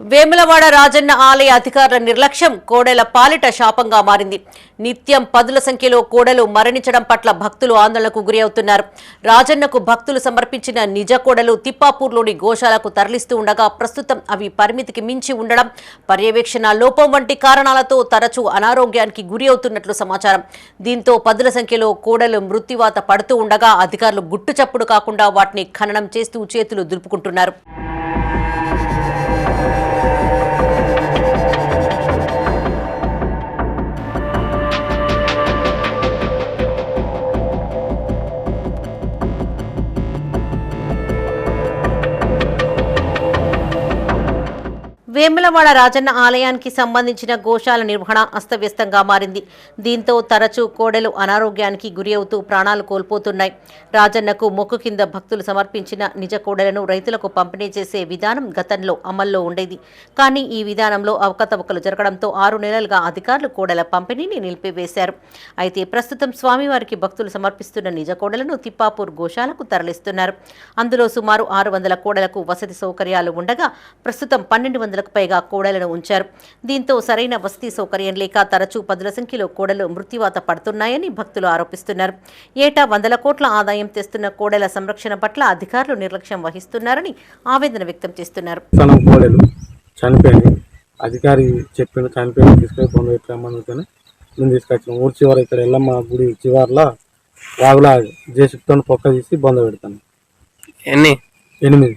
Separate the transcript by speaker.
Speaker 1: వేములవాడ రాజన్న ఆలయ అధికారుల నిర్లక్ష్యం కోడెల పాలిట శాపంగా మారింది. నిత్యం పదుల సంఖ్యలో కోడలు మరణించడం పట్ల భక్తులు ఆందోళనకు గురి అవుతున్నారు. రాజన్నకు భక్తులు సమర్పించిన నిజ కోడలు తిప్పాపూర్లోని గోశాలకు తరలిస్తూ ఉండగా ప్రస్తుతం అవి పరిమితికి మించి ఉండడం పర్యవేక్షణ లోపం వంటి కారణాలతో తరచూ అనారోగ్యానికి గురి అవుతున్నట్లు సమాచారం. దీంతో పదుల సంఖ్యలో కోడలు మృత్యువాత పడుతూ ఉండగా అధికారులు గుట్టు చప్పుడు కాకుండా వాటిని ఖననం చేస్తూ చేతులు దులుపుకుంటున్నారు. వేములవాడ రాజన్న ఆలయానికి సంబంధించిన గోశాల నిర్వహణ అస్తవ్యస్తంగా మారింది. దీంతో తరచూ కోడెలు అనారోగ్యానికి గురి అవుతూ ప్రాణాలు కోల్పోతున్నాయి. రాజన్నకు మొక్కు కింద భక్తులు సమర్పించిన నిజ కోడెలను రైతులకు పంపిణీ చేసే విధానం గతంలో అమల్లో ఉండేది. కానీ ఈ విధానంలో అవకతవకలు జరగడంతో ఆరు నెలలుగా అధికారులు కోడెల పంపిణీని నిలిపివేశారు. అయితే ప్రస్తుతం స్వామివారికి భక్తులు సమర్పిస్తున్న నిజ కోడలను తిప్పాపూర్ గోశాలకు తరలిస్తున్నారు. అందులో సుమారు ఆరు వందల కోడలకు వసతి సౌకర్యాలు ఉండగా ప్రస్తుతం పన్నెండు వందలకు పైగా కోడలను ఉంచారు. దీంతో సరైన వసతి సౌకర్యం లేక తరచూ పదుల సంఖ్యలో కోడలు మృత్యువాత పడుతున్నాయని భక్తులు ఆరోపిస్తున్నారు. ఏటా వందల కోట్ల ఆదాయం తెస్తున్న కోడెల సంరక్షణ పట్ల అధికారులు నిర్లక్ష్యం వహిస్తున్నారని ఆవేదన వ్యక్తం చేస్తున్నారు.
Speaker 2: చనిపోయింది. అధికారి చెప్పిన చనిపోయిన తీసుకొని పొందు ఎట్లమ్మనుకొని మేము తీసుకొచ్చాం ఊరి చివర ఇక్కడ ఎల్లమ్మ గుడి చివర్లో రాగుల జేసిప్తో పొక్క తీసి బొంద పెడతాను
Speaker 3: ఎన్ని?
Speaker 2: ఎనిమిది.